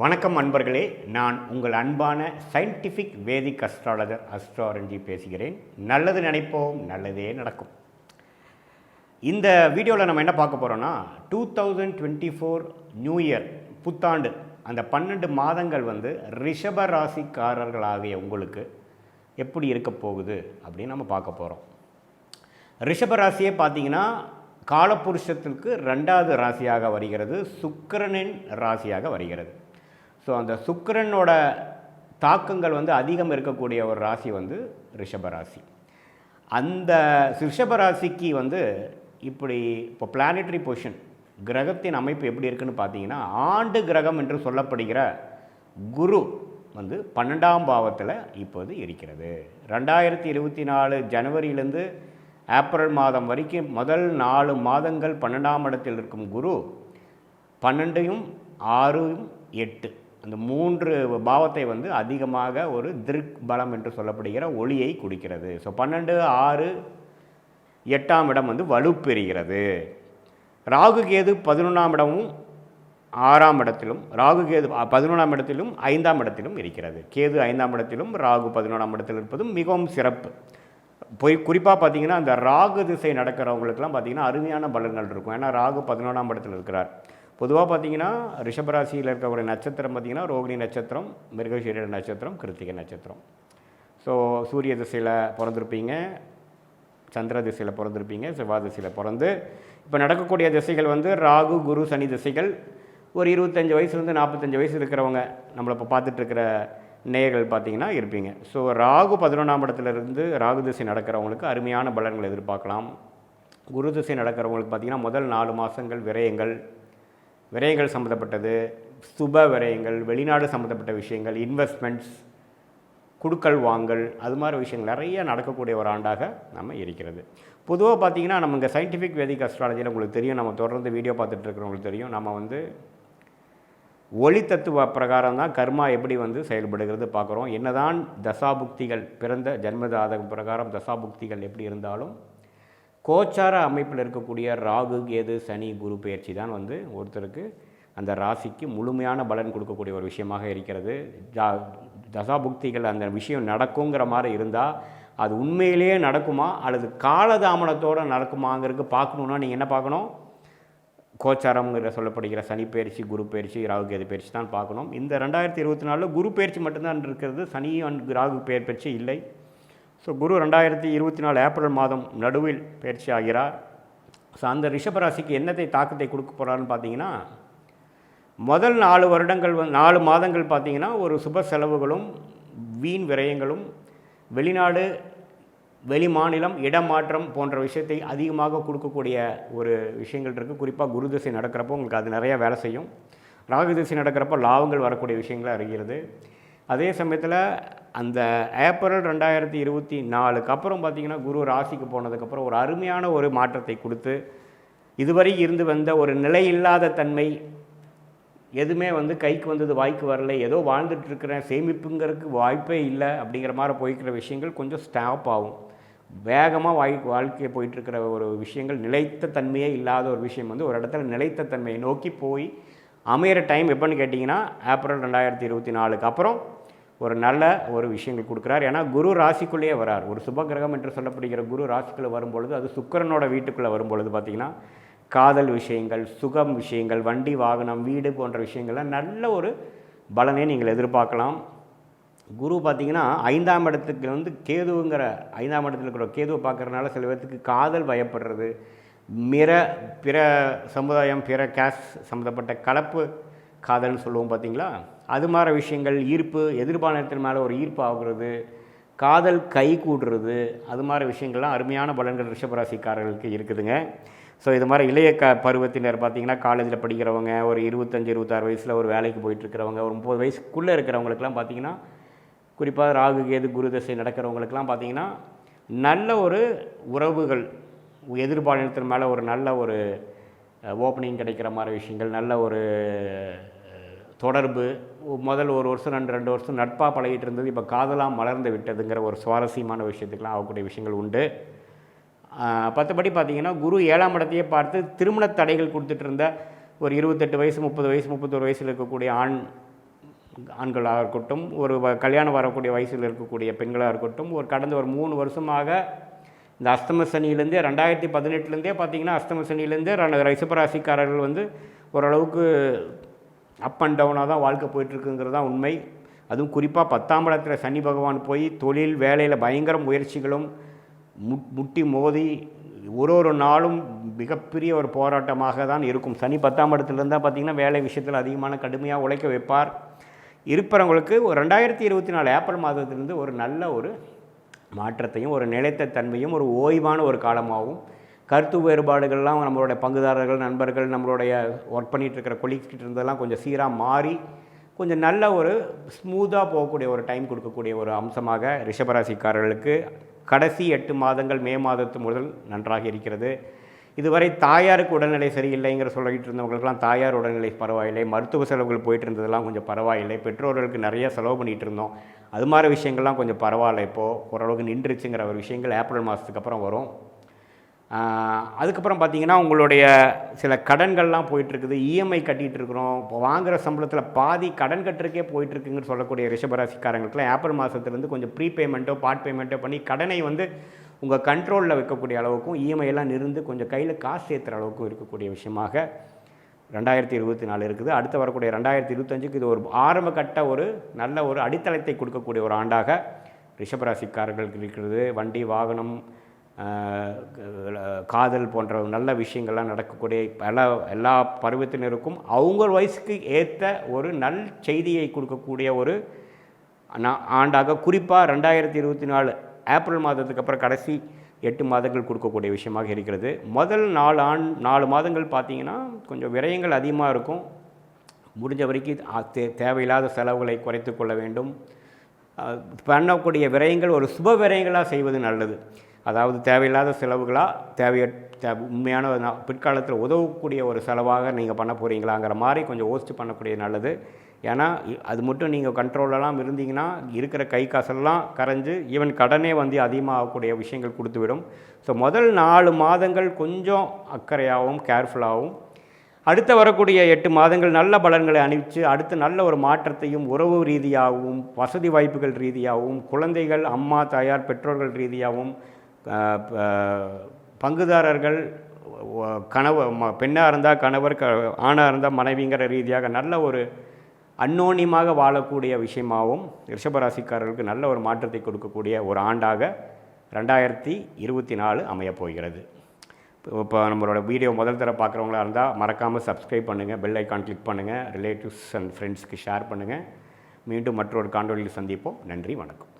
வணக்கம் அன்பர்களே நான் உங்கள் அன்பான சயின்டிஃபிக் வேதிக் அஸ்ட்ராலஜர் அஸ்ட்ராரஞ்சி பேசுகிறேன். நல்லது நினைப்போம் நல்லதே நடக்கும். இந்த வீடியோவில் நம்ம என்ன பார்க்க போகிறோன்னா two thousand twenty four new year புத்தாண்டு அந்த பன்னெண்டு மாதங்கள் வந்து ரிஷப ராசிக்காரர்களாகிய உங்களுக்கு எப்படி இருக்க போகுது அப்படின்னு நம்ம பார்க்க போகிறோம் ரிஷப ராசியே பார்த்தீங்கன்னா காலபுருஷத்திற்கு ரெண்டாவது ராசியாக வருகிறது சுக்கரனின் ராசியாக வருகிறது. ஸோ அந்த சுக்கிரனோட தாக்கங்கள் வந்து அதிகம் இருக்கக்கூடிய ஒரு ராசி வந்து ரிஷபராசி அந்த ரிஷபராசிக்கு வந்து இப்படி இப்போ பிளானட்ரி பொசிஷன் கிரகத்தின் அமைப்பு எப்படி இருக்குன்னு பார்த்தீங்கன்னா ஆண்டு கிரகம் என்று சொல்லப்படுகிற குரு வந்து பன்னெண்டாம் பாவத்தில் இப்போது இருக்கிறது. ரெண்டாயிரத்தி இருபத்தி நாலு ஜனவரியிலேருந்து ஏப்ரல் மாதம் வரைக்கும் முதல் நாலு மாதங்கள் பன்னெண்டாம் இடத்தில் இருக்கும் குரு பன்னெண்டையும் ஆறும் எட்டு. அந்த மூன்று பாவத்தை வந்து அதிகமாக ஒரு திருக் பலம் என்று சொல்லப்படுகிற ஒளியை குடிக்கிறது. ஸோ பன்னெண்டு ஆறு எட்டாம் இடம் வந்து வலுப்பெறுகிறது. ராகு கேது பதினொன்றாம் இடமும் ஆறாம் இடத்திலும் ராகு கேது பதினொன்றாம் இடத்திலும் ஐந்தாம் இடத்திலும் இருக்கிறது. கேது ஐந்தாம் இடத்திலும் ராகு பதினொன்றாம் இடத்தில் இருப்பதும் மிகவும் சிறப்பு. போய் குறிப்பாக பார்த்தீங்கன்னா அந்த ராகு திசை நடக்கிறவங்களுக்குலாம் பார்த்தீங்கன்னா அருமையான பலன்கள் இருக்கும். ஏன்னா ராகு பதினொன்றாம் இடத்தில் இருக்கிறார். பொதுவாக பார்த்தீங்கன்னா ரிஷபராசியில் இருக்க ஒரு நட்சத்திரம் பார்த்தீங்கன்னா ரோகிணி நட்சத்திரம் மிருகசீர நட்சத்திரம் கிருத்திகை நட்சத்திரம். ஸோ சூரிய திசையில் பிறந்திருப்பீங்க சந்திர திசையில் பிறந்திருப்பீங்க செவ்வாய் திசையில் பிறந்து இப்போ நடக்கக்கூடிய திசைகள் வந்து ராகு குரு சனி திசைகள். ஒரு இருபத்தஞ்சி வயசுலேருந்து நாற்பத்தஞ்சு வயசு இருக்கிறவங்க நம்மளை இப்போ பார்த்துட்ருக்கிற நேயர்கள் பார்த்தீங்கன்னா இருப்பீங்க. ஸோ ராகு பதினொன்றாம் இடத்துலேருந்து ராகு திசை நடக்கிறவங்களுக்கு அருமையான பலன்கள் எதிர்பார்க்கலாம். குரு திசை நடக்கிறவங்களுக்கு பார்த்தீங்கன்னா முதல் நாலு மாதங்கள் விரயங்கள் விரயங்கள் சம்மந்தப்பட்டது சுப விரயங்கள் வெளிநாடு சம்மந்தப்பட்ட விஷயங்கள் இன்வெஸ்ட்மெண்ட்ஸ் குடுக்கல் வாங்கல் அது மாதிரி விஷயங்கள் நிறைய நடக்கக்கூடிய ஒரு ஆண்டாக நம்ம இருக்கிறது. பொதுவாக பார்த்திங்கன்னா நம்ம இங்கே சயின்டிஃபிக் வேதிக் அஸ்ட்ராலஜியில் உங்களுக்கு தெரியும். நம்ம தொடர்ந்து வீடியோ பார்த்துட்டு இருக்கிறவங்களுக்கு தெரியும். நம்ம வந்து ஒளி தத்துவ பிரகாரம் தான் கர்மா எப்படி வந்து செயல்படுகிறது பார்க்குறோம். என்னதான் தசாபுக்திகள் பிறந்த ஜென்மதாதகம் பிரகாரம் தசாபுக்திகள் எப்படி இருந்தாலும் கோச்சார அமைப்பில் இருக்கக்கூடிய ராகு கேது சனி குரு பயிற்சி தான் வந்து ஒருத்தருக்கு அந்த ராசிக்கு முழுமையான பலன் கொடுக்கக்கூடிய ஒரு விஷயமாக இருக்கிறது. ஜா தசாபுக்திகள் அந்த விஷயம் நடக்குங்கிற மாதிரி இருந்தால் அது உண்மையிலேயே நடக்குமா? அல்லது காலதாமனத்தோடு நடக்குமாங்கிறதுக்கு பார்க்கணுன்னா நீங்கள் என்ன பார்க்கணும்? கோச்சாரம்ங்கிற சொல்லப்படுகிற சனி பயிற்சி குரு பயிற்சி ராகு கேது பயிற்சி தான் பார்க்கணும். இந்த ரெண்டாயிரத்தி இருபத்தி நாலில் குரு பயிற்சி மட்டும்தான் இருக்கிறது. சனி அண்ட் ராகு பெயர் பயிற்சி இல்லை. ஸோ குரு ரெண்டாயிரத்தி இருபத்தி நாலு ஏப்ரல் மாதம் நடுவில் பயிற்சி ஆகிறார். ஸோ அந்த ரிஷபராசிக்கு என்னத்தை தாக்கத்தை கொடுக்க போகிறான்னு பார்த்தீங்கன்னா முதல் நாலு வருடங்கள் வந் நாலு மாதங்கள் பார்த்திங்கன்னா ஒரு சுப செலவுகளும் வீண் விரயங்களும் வெளிநாடு வெளி மாநிலம் இடமாற்றம் போன்ற விஷயத்தை அதிகமாக கொடுக்கக்கூடிய ஒரு விஷயங்கள் இருக்குது குறிப்பாக குரு திசை நடக்கிறப்போ உங்களுக்கு அது நிறையா வேலை செய்யும். ராகு திசை நடக்கிறப்போ லாபங்கள் வரக்கூடிய விஷயங்களாக அறிகிறது அதே சமயத்தில் அந்த ஏப்ரல் ரெண்டாயிரத்தி இருபத்தி நாலுக்கு அப்புறம் பார்த்திங்கன்னா குரு ராசிக்கு போனதுக்கப்புறம் ஒரு அருமையான ஒரு மாற்றத்தை கொடுத்து இதுவரை இருந்து வந்த ஒரு நிலையில்லாத தன்மை எதுவுமே வந்து கைக்கு வந்தது வாய்க்கு வரல. ஏதோ வாழ்ந்துட்டுருக்கிறேன் சேமிப்புங்கிறதுக்கு வாய்ப்பே இல்லை அப்படிங்கிற மாதிரி போய்க்கிற விஷயங்கள் கொஞ்சம் ஸ்டாப் ஆகும். வேகமாக வாய் வாழ்க்கையை போயிட்டுருக்கிற ஒரு விஷயங்கள் நிலைத்த தன்மையே இல்லாத ஒரு விஷயம் வந்து ஒரு இடத்துல நிலைத்த தன்மையை நோக்கி போய் அமையிற டைம் எப்போன்னு கேட்டிங்கன்னா ஏப்ரல் ரெண்டாயிரத்தி இருபத்தி நாலுக்கு அப்புறம் ஒரு நல்ல ஒரு விஷயங்கள் கொடுக்குறார். ஏன்னா குரு ராசிக்குள்ளேயே வரார். ஒரு சுபகிரகம் என்று சொல்லப்படுகிற குரு ராசிக்குள்ளே வரும்பொழுது அது சுக்கரனோட வீட்டுக்குள்ளே வரும்பொழுது பார்த்திங்கன்னா காதல் விஷயங்கள் சுகம் விஷயங்கள் வண்டி வாகனம் வீடு போன்ற விஷயங்கள்லாம் நல்ல ஒரு பலனை நீங்கள் எதிர்பார்க்கலாம். குரு பார்த்திங்கன்னா ஐந்தாம் இடத்துக்கு வந்து கேதுங்கிற ஐந்தாம் இடத்துல இருக்கிற கேதுவை பார்க்குறதுனால சில பேர்த்துக்கு காதல் பயப்படுறது மிற பிற சமுதாயம் பிற கேஸ் சம்மந்தப்பட்ட கலப்பு காதல்னு சொல்லுவோம் பார்த்தீங்களா? அது மாதிரி விஷயங்கள் ஈர்ப்பு எதிர்பாலனத்தின் மேலே ஒரு ஈர்ப்பு ஆகுறது காதல் கை கூடுறது அது மாதிரி விஷயங்கள்லாம் அருமையான பலன்கள் ரிஷபராசிக்காரர்களுக்கு இருக்குதுங்க. ஸோ இது மாதிரி இளைய க பருவத்தினர் பார்த்திங்கன்னா காலேஜில் படிக்கிறவங்க ஒரு இருபத்தஞ்சி இருபத்தாறு வயசில் ஒரு வேலைக்கு போயிட்டுருக்கிறவங்க ஒரு முப்பது வயசுக்குள்ளே இருக்கிறவங்களுக்குலாம் பார்த்திங்கன்னா குறிப்பாக ராகு கேது குரு தசை நடக்கிறவங்களுக்குலாம் பார்த்திங்கன்னா நல்ல ஒரு உறவுகள் எதிர்பாலினத்தின் மேலே ஒரு நல்ல ஒரு ஓப்பனிங் கிடைக்கிற மாதிரி விஷயங்கள் நல்ல ஒரு தொடர்பு முதல் ஒரு வருஷம் ரெண்டு ரெண்டு வருஷம் நட்பாக பழகிட்டு இருந்தது. இப்போ காதலாம் மலர்ந்து விட்டதுங்கிற ஒரு சுவாரஸ்யமான விஷயத்துக்கெலாம் ஆகக்கூடிய விஷயங்கள் உண்டு. மற்றபடி பார்த்திங்கன்னா குரு ஏழாம் இடத்தையே பார்த்து திருமண தடைகள் கொடுத்துட்டு இருந்த ஒரு இருபத்தெட்டு வயசு முப்பது வயசு முப்பத்தொரு வயசில் இருக்கக்கூடிய ஆண் ஆண்களாக இருக்கட்டும் ஒரு வ- கல்யாணம் வரக்கூடிய வயசில் இருக்கக்கூடிய பெண்களாக இருக்கட்டும் ஒரு கடந்த ஒரு மூணு வருஷமாக இந்த அஸ்தம சனியிலேருந்தே ரெண்டாயிரத்தி பதினெட்டுலேருந்தே பார்த்தீங்கன்னா அஸ்தம சனியிலேருந்தே ர- வந்து ஓரளவுக்கு அப் அண்ட் டவுனாக தான் வாழ்க்கை போயிட்டுருக்குங்கிறது தான் உண்மை. அதுவும் குறிப்பாக பத்தாம் இடத்துல சனி பகவான் போய் தொழில் வேலையில் பயங்கர முயற்சிகளும் முட் முட்டி மோதி ஒரு ஒரு நாளும் மிகப்பெரிய ஒரு போராட்டமாக தான் இருக்கும். சனி பத்தாம் இடத்துல இருந்தால் பார்த்தீங்கன்னா வேலை விஷயத்தில் அதிகமான கடுமையாக உழைக்க வைப்பார். இருப்பவங்களுக்கு ஒரு ரெண்டாயிரத்தி இருபத்தி நாலு ஏப்ரல் மாதத்திலிருந்து ஒரு நல்ல ஒரு மாற்றத்தையும் ஒரு நிலைத்த தன்மையும் ஒரு ஓய்வான ஒரு காலமாகவும் கருத்து வேறுபாடுகள்லாம் நம்மளுடைய பங்குதாரர்கள் நண்பர்கள் நம்மளுடைய ஒர்க் பண்ணிகிட்டு இருக்கிற கொலீக்ஸ்கிட்ட இருந்தெல்லாம் கொஞ்சம் சீராக மாறி கொஞ்சம் நல்ல ஒரு ஸ்மூத்தாக போகக்கூடிய ஒரு டைம் கொடுக்கக்கூடிய ஒரு அம்சமாக ரிஷபராசிக்காரர்களுக்கு கடைசி எட்டு மாதங்கள் மே மாதத்து முதல் நன்றாக இருக்கிறது. இதுவரை தாயாருக்கு உடல்நிலை சரியில்லைங்கிற சொல்லிட்டு இருந்தவங்களுக்கெல்லாம் தாயார் உடல்நிலை பரவாயில்லை. மருத்துவ செலவுகள் போயிட்டு இருந்ததெல்லாம் கொஞ்சம் பரவாயில்லை. பெற்றோர்களுக்கு நிறைய செலவு பண்ணிகிட்டு இருந்தோம். அது மாதிரி விஷயங்கள்லாம் கொஞ்சம் பரவாயில்ல இப்போது ஓரளவுக்கு நின்றுச்சுங்கிற ஒரு விஷயங்கள் ஏப்ரல் மாதத்துக்கு அப்புறம் வரும். அதுக்கப்புறம் பார்த்தீங்கன்னா உங்களுடைய சில கடன்கள்லாம் போயிட்டுருக்குது. இஎம்ஐ கட்டிகிட்டு இருக்கிறோம் இப்போ வாங்குகிற சம்பளத்தில் பாதி கடன் கட்டுறக்கே போயிட்டுருக்குங்கன்னு சொல்லக்கூடிய ரிஷபராசிக்காரங்களுக்குலாம் ஏப்ரல் மாதத்துலேருந்து கொஞ்சம் ப்ரீ பேமெண்ட்டோ பார்ட் பேமெண்ட்டோ பண்ணி கடனை வந்து உங்கள் கண்ட்ரோலில் வைக்கக்கூடிய அளவுக்கும் இஎம்ஐ எல்லாம் நிருந்து கொஞ்சம் கையில் காசு சேர்த்துற அளவுக்கும் இருக்கக்கூடிய விஷயமாக ரெண்டாயிரத்தி இருபத்தி நாலு இருக்குது. அடுத்து வரக்கூடிய ரெண்டாயிரத்தி இருபத்தஞ்சுக்கு இது ஒரு ஆரம்ப கட்ட ஒரு நல்ல ஒரு அடித்தளத்தை கொடுக்கக்கூடிய ஒரு ஆண்டாக ரிஷபராசிக்காரர்களுக்கு இருக்கிறது. வண்டி வாகனம் காதல் போன்ற நல்ல விஷயங்கள்லாம் நடக்கக்கூடிய பல எல்லா பருவத்தினருக்கும் அவங்க வயசுக்கு ஏற்ற ஒரு நல் செய்தியை கொடுக்கக்கூடிய ஒரு நா- ஆண்டாக குறிப்பாக ரெண்டாயிரத்தி இருபத்தி நாலு ஏப்ரல் மாதத்துக்கு அப்புறம் கடைசி எட்டு மாதங்கள் கொடுக்கக்கூடிய விஷயமாக இருக்கிறது. முதல் நாலு ஆண் நாலு மாதங்கள் பார்த்தீங்கன்னா கொஞ்சம் விரயங்கள் அதிகமாக இருக்கும். முடிஞ்ச வரைக்கும் தே- தேவையில்லாத செலவுகளை குறைத்து கொள்ள வேண்டும். பண்ணக்கூடிய விரயங்கள் ஒரு சுப விரயங்களாக செய்வது நல்லது. அதாவது தேவையில்லாத செலவுகளாக தேவைய தே உண்மையான பிற்காலத்தில் உதவக்கூடிய ஒரு செலவாக நீங்கள் பண்ண போகிறீங்களாங்கிற மாதிரி கொஞ்சம் யோசித்து பண்ணக்கூடிய நல்லது. ஏன்னா அது மட்டும் நீங்கள் கண்ட்ரோலெல்லாம் இருந்தீங்கன்னா இருக்கிற கை காசெல்லாம் கரைஞ்சு ஈவன் கடனே வந்து அதிகமாகக்கூடிய விஷயங்கள் கொடுத்துவிடும். ஸோ முதல் நாலு மாதங்கள் கொஞ்சம் அக்கறையாகவும் கேர்ஃபுல்லாகவும் அடுத்து வரக்கூடிய எட்டு மாதங்கள் நல்ல பலன்களை அணிவித்து அடுத்து நல்ல ஒரு மாற்றத்தையும் உறவு ரீதியாகவும் வசதி வாய்ப்புகள் ரீதியாகவும் குழந்தைகள் அம்மா தாயார் பெற்றோர்கள் ரீதியாகவும் பங்குதாரர்கள் கணவர் ம- பெண்ணாக இருந்தால் கணவர் க ஆணாக இருந்தால் மனைவிங்கிற ரீதியாக நல்ல ஒரு அந்யோன்யமாக வாழக்கூடிய விஷயமாகவும் ரிஷபராசிக்காரர்களுக்கு நல்ல ஒரு மாற்றத்தை கொடுக்கக்கூடிய ஒரு ஆண்டாக ரெண்டாயிரத்தி இருபத்தி நாலு அமையப்போகிறது இப்போ நம்மளோட வீடியோ முதல் தர பார்க்குறவங்களா இருந்தால் மறக்காமல் சப்ஸ்கிரைப் பண்ணுங்கள் பெல் ஐக்கான் கிளிக் பண்ணுங்கள் ரிலேட்டிவ்ஸ் அண்ட் ஃப்ரெண்ட்ஸ்க்கு ஷேர் பண்ணுங்கள் மீண்டும் மற்றொரு காண்டொலியில் சந்திப்போம். நன்றி வணக்கம்.